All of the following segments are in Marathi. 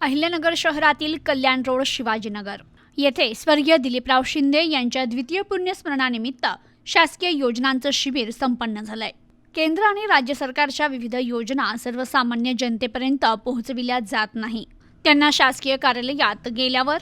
अहिल्यानगर शहरातील कल्याण रोड शिवाजीनगर. येथे स्वर्गीय दिलीपराव शिंदे यांच्या द्वितीय पुण्यस्मरणानिमित्त शासकीय योजनांचं शिबिर संपन्न झालंय. केंद्र आणि राज्य सरकारच्या विविध योजना सर्वसामान्य जनतेपर्यंत पोहोचविल्या जात नाही. त्यांना शासकीय कार्यालयात गेल्यावर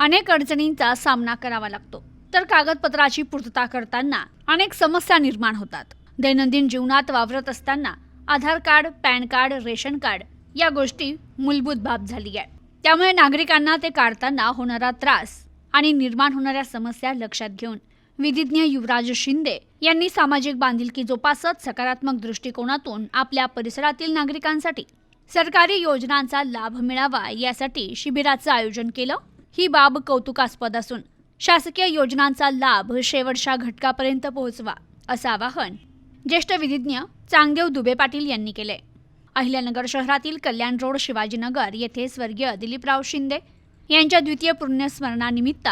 अनेक अडचणींचा सामना करावा लागतो. तर कागदपत्राची पूर्तता करताना अनेक समस्या निर्माण होतात. दैनंदिन जीवनात वावरत असताना Aadhaar card PAN card ration card या गोष्टी मूलभूत बाब झाली आहे. त्यामुळे नागरिकांना ते काढताना होणारा त्रास आणि निर्माण होणाऱ्या समस्या लक्षात घेऊन विधिज्ञ युवराज शिंदे यांनी सामाजिक बांधिलकी जोपासत सकारात्मक दृष्टिकोनातून आपल्या परिसरातील नागरिकांसाठी सरकारी योजनांचा लाभ मिळावा यासाठी शिबिराचं आयोजन केलं. ही बाब कौतुकास्पद असून शासकीय योजनांचा लाभ शेवटच्या घटकापर्यंत पोहोचवा असं आवाहन ज्येष्ठ विधिज्ञ चांगदेव दुबे पाटील यांनी केले अहिल्यानगर शहरातील कल्याण रोड शिवाजीनगर येथे स्वर्गीय दिलीपराव शिंदे यांच्या द्वितीय पुण्यस्मरणानिमित्त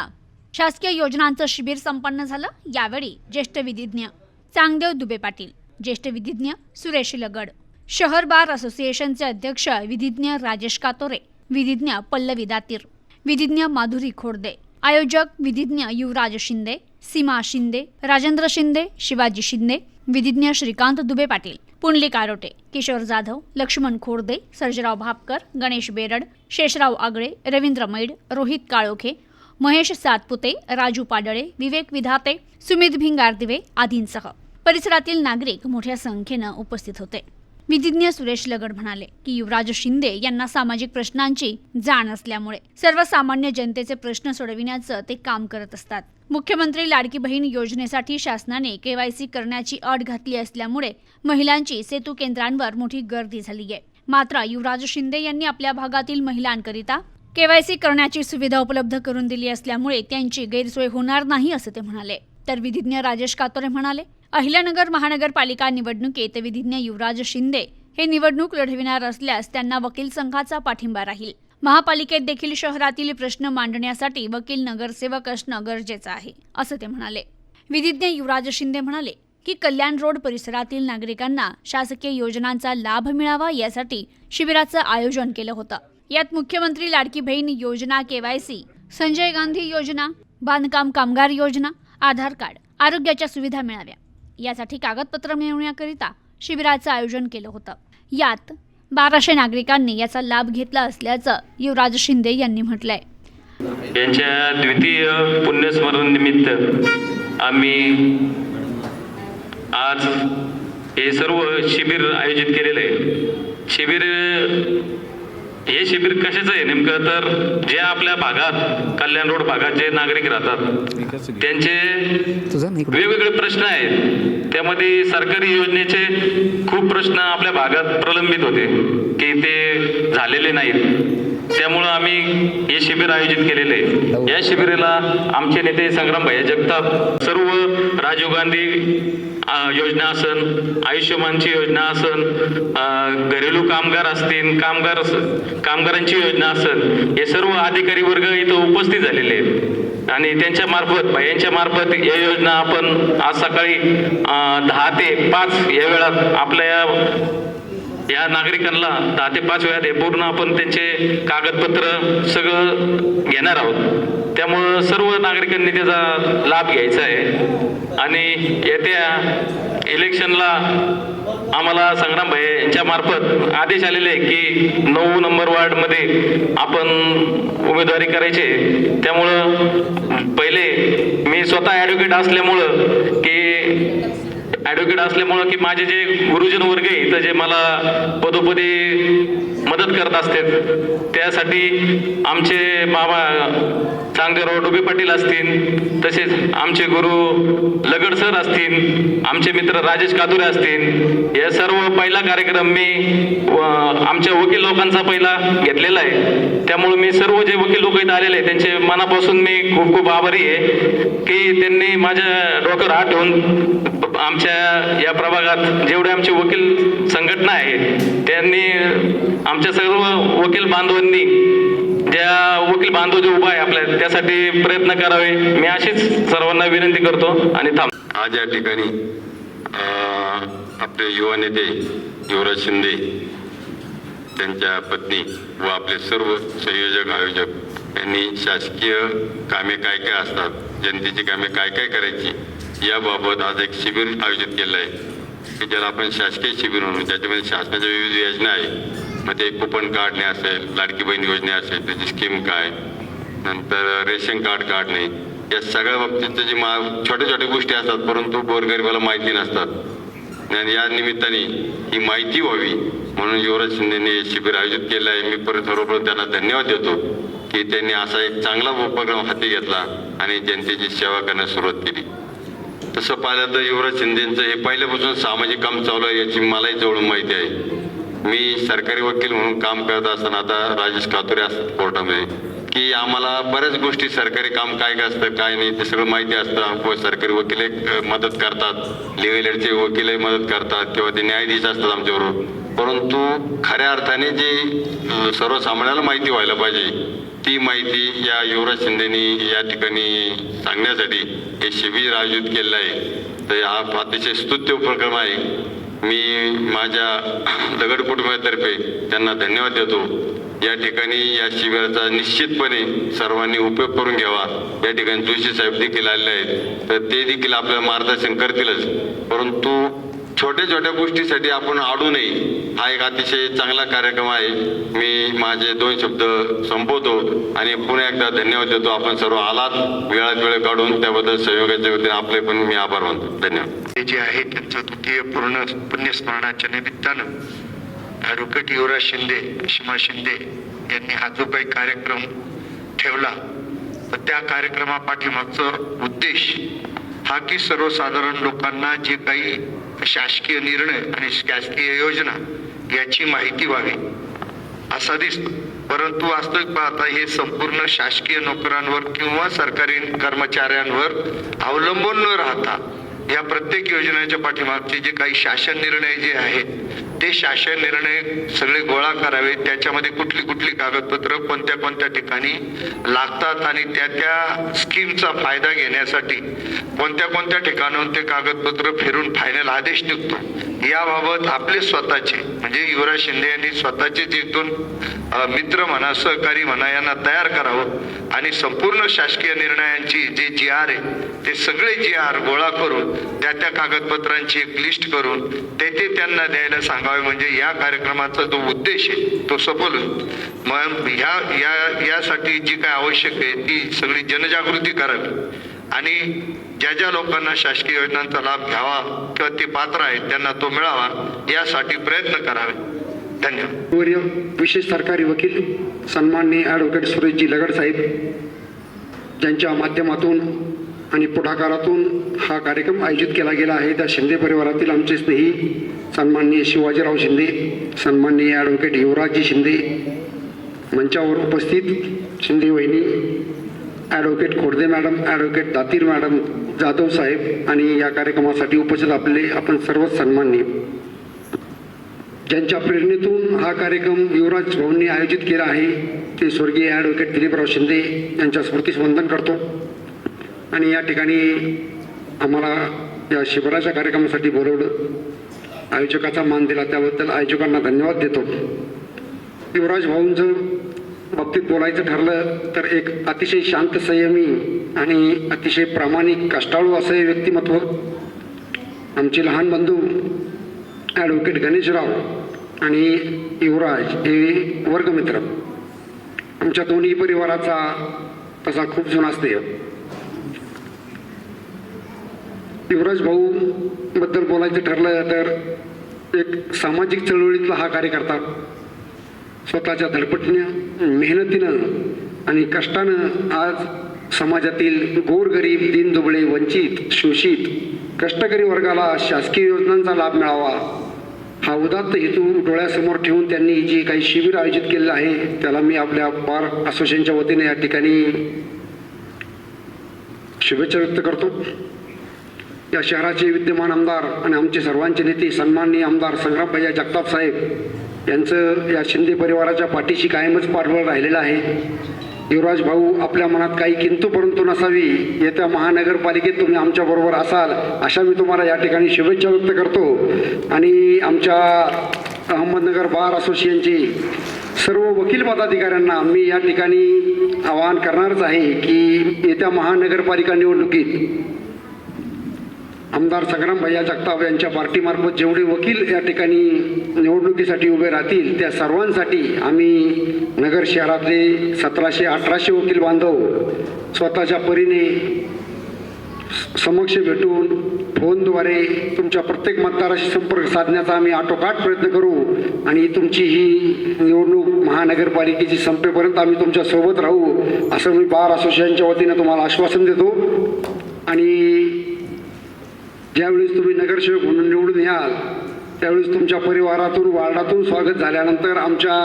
शासकीय योजनांचं शिबिर संपन्न झालं. यावेळी ज्येष्ठ विधिज्ञ चांगदेव दुबे पाटील ज्येष्ठ विधिज्ञ सुरेश लगड शहर बार असोसिएशनचे अध्यक्ष विधिज्ञ राजेश कातोरे विधिज्ञ पल्लवी दातीर विधिज्ञ माधुरी खोडदे आयोजक विधिज्ञ युवराज शिंदे सीमा शिंदे राजेंद्र शिंदे शिवाजी शिंदे विधिज्ञ श्रीकांत दुबे पाटील पुंडलिक आरोटे किशोर जाधव लक्ष्मण खोर्दे सर्जराव भापकर गणेश बेरड शेषराव आगळे रवींद्र मैड रोहित काळोखे महेश सातपुते राजू पाडळे विवेक विधाते सुमित भिंगारदिवे आदींसह. परिसरातील नागरिक मोठ्या संख्येनं उपस्थित होते. विधिज्ञ सुरेश लगड म्हणाले की युवराज शिंदे यांना सामाजिक प्रश्नांची जाण असल्यामुळे सर्वसामान्य जनतेचे प्रश्न सोडविण्याचं ते काम करत असतात. मुख्यमंत्री लाडकी बहीण योजनेसाठी शासनाने केवायसी करण्याची अट घातली असल्यामुळे महिलांची सेतू केंद्रांवर मोठी गर्दी झाली आहे मात्र युवराज शिंदे यांनी आपल्या भागातील महिलांकरिता केवायसी करण्याची सुविधा उपलब्ध करून दिली असल्यामुळे त्यांची गैरसोय होणार नाही असं ते म्हणाले. तर विधिज्ञ राजेश कातोरे म्हणाले अहिल्यानगर महानगरपालिका निवडणुकीत विधिज्ञ युवराज शिंदे हे निवडणूक लढविणार असल्यास त्यांना वकील संघाचा पाठिंबा राहील. महापालिकेत देखील शहरातील प्रश्न मांडण्यासाठी वकील नगरसेवक असणं गरजेचं आहे असं ते म्हणाले. विधिज्ञ युवराज शिंदे म्हणाले की कल्याण रोड परिसरातील नागरिकांना शासकीय योजनांचा लाभ मिळावा यासाठी शिबिराचं आयोजन केलं होतं. यात मुख्यमंत्री लाडकी बहीण योजना केवायसी संजय गांधी योजना बांधकाम कामगार योजना आधार कार्ड आरोग्याच्या सुविधा मिळाव्या. यासाठी कागदपत्र मिळवण्याकरिता शिबिराचं आयोजन केलं होतं. यात बाराशे नागरिकांनी याचा लाभ घेतला असल्याचं युवराज शिंदे यांनी म्हटलंय. यांच्या द्वितीय पुण्यस्मरण निमित्त आम्ही आज हे सर्व शिबिर आयोजित केलेलं आहे. शिबिर हे शिबिर कशाचं आहे? नेमकं तर जे आपल्या भागात कल्याण रोड भागात जे नागरिक राहतात त्यांचे वेगवेगळे प्रश्न आहेत. त्यामध्ये सरकारी योजनेचे खूप प्रश्न आपल्या भागात प्रलंबित होते की ते झालेले नाहीत. त्यामुळं आम्ही हे शिबिर आयोजित केलेले आहे. या शिबिराला आमचे नेते संग्राम भाई जगताप सर्व राजीव गांधी योजना असन आयुष्यमानची योजना असन घरेलू कामगार असतील कामगार कामगारांची योजना असन हे सर्व अधिकारी वर्ग इथं उपस्थित झालेले आहेत. आणि त्यांच्या मार्फत यांच्या मार्फत या योजना आपण आज सकाळी दहा ते पाच या वेळात आपल्या या नागरिकांना दहा ते पाच वेळात हे पूर्ण आपण त्यांचे कागदपत्र सगळं घेणार आहोत. त्यामुळं सर्व नागरिकांनी त्याचा लाभ घ्यायचा आहे. आणि येत्या इलेक्शनला आम्हाला संग्राम भाई यांच्या मार्फत आदेश आलेले आहे की नऊ नंबर वार्डमध्ये आपण उमेदवारी करायचे त्यामुळं पहिले मी स्वतः ॲडव्होकेट असल्यामुळं की ॲडव्होकेट असल्यामुळं की माझे जे गुरुजन वर्ग आहे तर जे मला पदोपदी मदत करत असते. त्यासाठी आमचे बाबा चांगदेराव डोबे पाटील असतील तसेच आमचे गुरु लगड सर असतील आमचे मित्र राजेश कादुरे असतील या सर्व पहिला कार्यक्रम मी व आमच्या वकील लोकांचा पहिला घेतलेला आहे. त्यामुळे मी सर्व जे वकील लोक इथे आलेले आहेत त्यांचे मनापासून मी खूप खूप आभारी आहे की त्यांनी माझ्या डोक्यावर हात ठेवून आमच्या या प्रभागात जेवढे आमचे वकील संघटना आहे त्यांनी आमच्या सर्व वकील बांधवांनी ज्या वकील बांधव जे उभा आहे आपल्या त्यासाठी प्रयत्न करावे. मी अशीच सर्वांना विनंती करतो आणि थांब. आज या ठिकाणी आपले युवा नेते युवराज शिंदे त्यांच्या पत्नी व आपले सर्व संयोजक आयोजक यांनी शासकीय कामे काय काय असतात जनतेची कामे काय काय करायची याबाबत आज एक शिबिर आयोजित केलं आहे की ज्याला आपण शासकीय शिबिर म्हणून ज्याच्यामध्ये शासनाच्या विविध योजना आहे मग ते कुपन काढणे असेल लाडकी बहीण योजना असेल त्याची स्कीम काय? नंतर रेशन कार्ड काढणे या सगळ्या बाबतीत जी मा छोट्या छोट्या गोष्टी असतात परंतु गोरगरिबाला माहिती नसतात. आणि या निमित्ताने ही माहिती व्हावी. म्हणून युवराज शिंदेने हे शिबिर आयोजित केलं आहे. मी परत सर्वप्रथम त्यांना धन्यवाद देतो की त्यांनी असा एक चांगला उपक्रम हाती घेतला आणि जनतेची सेवा करण्यास सुरुवात केली. तसं पाहिलं तर युवराज शिंदेचं हे पहिल्यापासून सामाजिक काम चालू आहे याची मलाही जवळून माहिती आहे. मी सरकारी वकील म्हणून काम करत असताना आता राजेश कातुरे असतात कोर्टामध्ये की आम्हाला बऱ्याच गोष्टी सरकारी काम काय काय असतं काय नाही ते सगळं माहिती असतं. सरकारी वकील मदत करतात. लिगल एडचे मदत करतात किंवा ते न्यायाधीश असतात आमच्याबरोबर. परंतु खऱ्या अर्थाने जे सर्वसामान्याला माहिती व्हायला पाहिजे ती माहिती या युवराज शिंदेनी या ठिकाणी सांगण्यासाठी हे शिबिर आयोजित केलेलं आहे. तर हा अतिशय स्तुत्य उपक्रम आहे. मी माझ्या दगड कुटुंबातर्फे त्यांना धन्यवाद देतो. या ठिकाणी या शिबिराचा निश्चितपणे सर्वांनी उपयोग करून घ्यावा. या ठिकाणी जोशी साहेब देखील आलेले आहेत. तर ते देखील आपलं मार्गदर्शन करतीलच. परंतु छोट्या छोट्या गोष्टीसाठी आपण आडू नये. हा एक अतिशय चांगला कार्यक्रम आहे. मी माझे दोन शब्द संपवतो आणि पुन्हा एकदा धन्यवाद देतो. आपण सर्व आलात. वेळात वेळ काढून त्याबद्दल सहयोगाच्या वतीने आपले पण मी आभार मानतो. धन्यवाद. ते जे आहे त्यांचं द्वितीय पूर्ण पुण्यस्मरणाच्या निमित्तानं ॲडव्होकेट युवराज शिंदे सीमा शिंदे यांनी हा जो काही कार्यक्रम ठेवला तर त्या कार्यक्रमापाठीमागचं उद्देश हा की सर्वसाधारण लोकांना जे काही शासकीय निर्णय आणि शासकीय योजना याची माहिती व्हावी. असा दिसतो. परंतु वास्तविक पाहता हे संपूर्ण शासकीय नोकरांवर किंवा सरकारी कर्मचाऱ्यांवर अवलंबून न राहता या प्रत्येक योजनेच्या पाठीमागचे जे काही शासन निर्णय जे आहेत ते शासन निर्णय सगळे गोळा करावे त्याच्यामध्ये कुठली कुठली कागदपत्र कोणत्या कोणत्या ठिकाणी लागतात आणि त्या त्या स्कीमचा फायदा घेण्यासाठी कोणत्या कोणत्या ठिकाणाहून ते कागदपत्र फिरून फायनल आदेश निघतो. याबाबत आपले स्वतःचे म्हणजे युवराज शिंदे यांनी स्वतःचे जे दोन मित्र म्हणा सहकारी म्हणा यांना तयार करावं आणि संपूर्ण शासकीय निर्णयांची जे जी आर आहे ते सगळे जी आर गोळा करून त्या त्या कागदपत्रांची एक लिस्ट करून ते ते त्यांना द्यायला सांगावे. म्हणजे या कार्यक्रमाचा जो उद्देश आहे तो सफल होईल. मग ह्या या यासाठी जी काय आवश्यक आहे ती सगळी जनजागृती करावी. आणि ज्या ज्या लोकांना शासकीय योजनांचा लाभ घ्यावा किंवा ते पात्र आहेत त्यांना तो मिळावा यासाठी प्रयत्न करावे. धन्यवाद. विशेष सरकारी वकील सन्माननीय ॲडव्होकेट सुरेशजी लगड साहेब ज्यांच्या माध्यमातून आणि पुढाकारातून हा कार्यक्रम आयोजित केला गेला आहे. त्या शिंदे परिवारातील आमचे स्नेही सन्माननीय शिवाजीराव शिंदे सन्माननीय ॲडव्होकेट युवराजजी शिंदे मंचावर उपस्थित शिंदे वहिनी advocate Khodade madam advocate Datir madam Jadhav साहेब आणि या कार्यक्रमासाठी उपस्थित आपले आपण सर्वच सन्माननीय. ज्यांच्या प्रेरणेतून हा कार्यक्रम युवराज भाऊंनी आयोजित केला आहे ते स्वर्गीय ॲडव्होकेट दिलीपराव शिंदे यांच्या स्मृतीस वंदन करतो. आणि या ठिकाणी आम्हाला या शिबिराच्या कार्यक्रमासाठी बोलवलं. आयोजकाचा मान दिला त्याबद्दल आयोजकांना धन्यवाद देतो. युवराज भाऊंचं बाबतीत बोलायचं ठरलं तर एक अतिशय शांत संयमी आणि अतिशय प्रामाणिक कष्टाळू असं हे व्यक्तिमत्व. आमचे लहान बंधू ॲडव्होकेट गणेशराव आणि युवराज हे वर्गमित्र. आमच्या दोन्ही परिवाराचा तसा खूप जुना स्नेह. युवराज भाऊ बद्दल बोलायचं ठरलं तर एक सामाजिक चळवळीतला हा कार्यकर्ता स्वतःच्या धडपटण्या मेहनतीनं आणि कष्टानं आज समाजातील गोरगरीब दीनदुबळे वंचित शोषित कष्टकरी वर्गाला शासकीय योजनांचा लाभ मिळावा हा उदात्त हेतू डोळ्यासमोर ठेवून त्यांनी जे काही शिबिर आयोजित केलेलं आहे त्याला मी आपल्या बार असोसिएशनच्या वतीने या ठिकाणी शुभेच्छा व्यक्त करतो. या शहराचे विद्यमान आमदार आणि आमचे सर्वांचे नेते सन्माननीय आमदार संग्रामभैया जगताप साहेब यांचं या शिंदे परिवाराच्या पाठीशी कायमच पाठबळ राहिलेलं आहे. युवराज भाऊ आपल्या मनात काही किंतू परंतु नसावी येत्या महानगरपालिकेत तुम्ही आमच्याबरोबर असाल अशा मी तुम्हाला या ठिकाणी शुभेच्छा व्यक्त करतो. आणि आमच्या अहमदनगर बार असोसिएशनची सर्व वकील पदाधिकाऱ्यांना मी या ठिकाणी आवाहन करणारच आहे की येत्या महानगरपालिका निवडणुकीत आमदार संग्राम भैया जगताप यांच्या पार्टीमार्फत जेवढे वकील या ठिकाणी निवडणुकीसाठी उभे राहतील त्या सर्वांसाठी आम्ही नगर शहरातले सतराशे अठराशे वकील बांधव स्वतःच्या परीने समक्ष भेटून फोनद्वारे तुमच्या प्रत्येक मतदाराशी संपर्क साधण्याचा आम्ही आटोकाट प्रयत्न करू आणि तुमची ही निवडणूक महानगरपालिकेची संपेपर्यंत आम्ही तुमच्यासोबत राहू असं मी बार असोसिएशनच्या वतीनं तुम्हाला आश्वासन देतो. आणि ज्यावेळेस तुम्ही नगरसेवक म्हणून निवडून याल त्यावेळेस तुमच्या परिवारातून वार्डातून स्वागत झाल्यानंतर आमच्या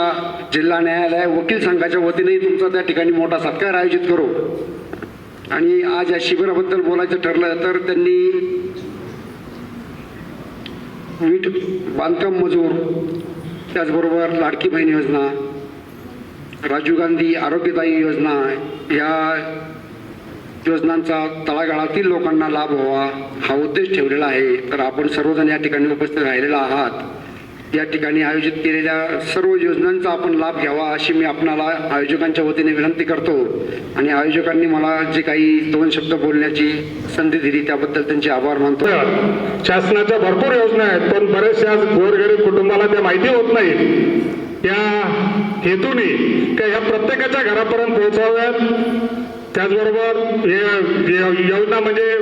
जिल्हा न्यायालय वकील संघाच्या वतीनेही तुमचा त्या ठिकाणी मोठा सत्कार आयोजित करू. आणि आज या शिबिराबद्दल बोलायचं ठरलं तर त्यांनी वीट बांधकाम मजूर त्याचबरोबर लाडकी बहीण योजना राजीव गांधी आरोग्यदायी योजना या योजनांचा तळागाळातील लोकांना लाभ व्हावा हा उद्देश ठेवलेला आहे. तर आपण सर्वजण या ठिकाणी उपस्थित राहिलेला आहात. या ठिकाणी आयोजित केलेल्या सर्व योजनांचा आपण लाभ घ्यावा अशी मी आपणाला आयोजकांच्या वतीने विनंती करतो. आणि आयोजकांनी मला जे काही दोन शब्द बोलण्याची संधी दिली त्याबद्दल त्यांचे आभार मानतो. शासनाच्या भरपूर योजना आहेत पण बरेचशा गोरगरीब कुटुंबाला त्या माहिती होत नाहीत या हेतूने का ह्या प्रत्येकाच्या घरापर्यंत पोहोचाव्यात. त्याचबरोबर हे योजना म्हणजे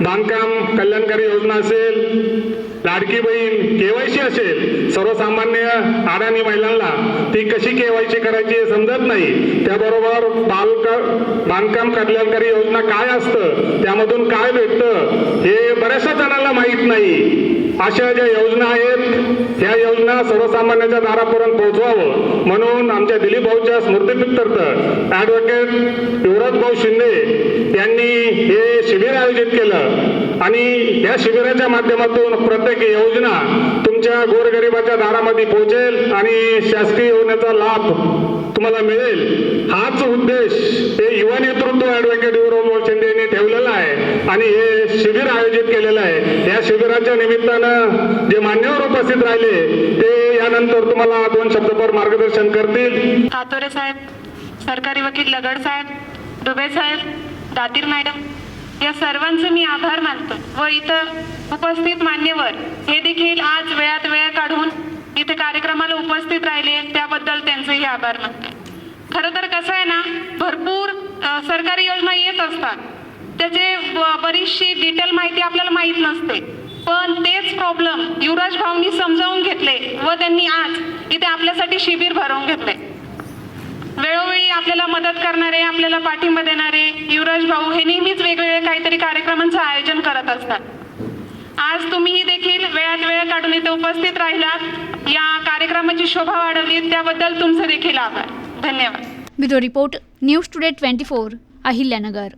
बांधकाम कल्याणकारी योजना असेल लाडकी बहीण केवायसी असेल सर्वसामान्य अडाणी महिलांना ती कशी केवायसी करायची हे समजत नाही. त्याबरोबर बालक बांधकाम कल्याणकारी योजना काय असतं त्यामधून काय भेटतं हे बऱ्याचशा जणांना माहीत नाही. अशा ज्या योजना आहेत त्या योजना सर्वसामान्यांच्या दारापर्यंत पोहोचवावं. म्हणून आमच्या दिलीप भाऊच्या स्मृतीप्रित्यर्थ ॲडव्होकेट युवराज भाऊ शिंदे यांनी हे शिबिर आयोजित केलं. आणि या शिबिराच्या माध्यमातून प्रत्येक योजना तुमच्या गोरगरिबाच्या दारामध्ये पोहोचेल आणि शासकीय योजनेचा लाभ तुम्हाला मिळेल. हाच उद्देश हे युवा नेतृत्व ऍडव्होकेट युवराज शिंदे यांनी ठेवलेला आहे आणि हे शिबिर आयोजित केलेलं आहे. या शिबिराच्या निमित्तानं जे मान्यवर उपस्थित राहिले ते यानंतर तुम्हाला दोन शब्दभर मार्गदर्शन करतील. हातोरे साहेब सरकारी वकील लगड साहेब दुबे साहेब दातीर मॅडम या सर्वांचे मी आभार मानतो व इथं उपस्थित मान्यवर हे देखील आज वेळात वेळ काढून इथे कार्यक्रमाला उपस्थित राहिले त्याबद्दल त्यांचेही आभार मानतो. खरं तर कसं आहे ना भरपूर सरकारी योजना येत असतात. त्याचे ब- बरीचशी डिटेल माहिती आपल्याला माहीत नसते. पण तेच प्रॉब्लेम युवराज भाऊंनी समजावून घेतले व त्यांनी आज इथे आपल्यासाठी शिबिर भरवून घेतले. वेळोवेळी आपल्याला मदत करणारे आपल्याला पाठिंबा देणारे युवराज भाऊ हे नेहमीच वेगवेगळे काहीतरी कार्यक्रमांचं आयोजन करत असतात. आज तुम्हीही देखील वेळात वेळ काढून इथे उपस्थित राहिलात. या कार्यक्रमाची शोभा वाढवली. त्याबद्दल तुमचं देखील आभार. धन्यवाद. Bureau report news today twenty four Ahilyanagar.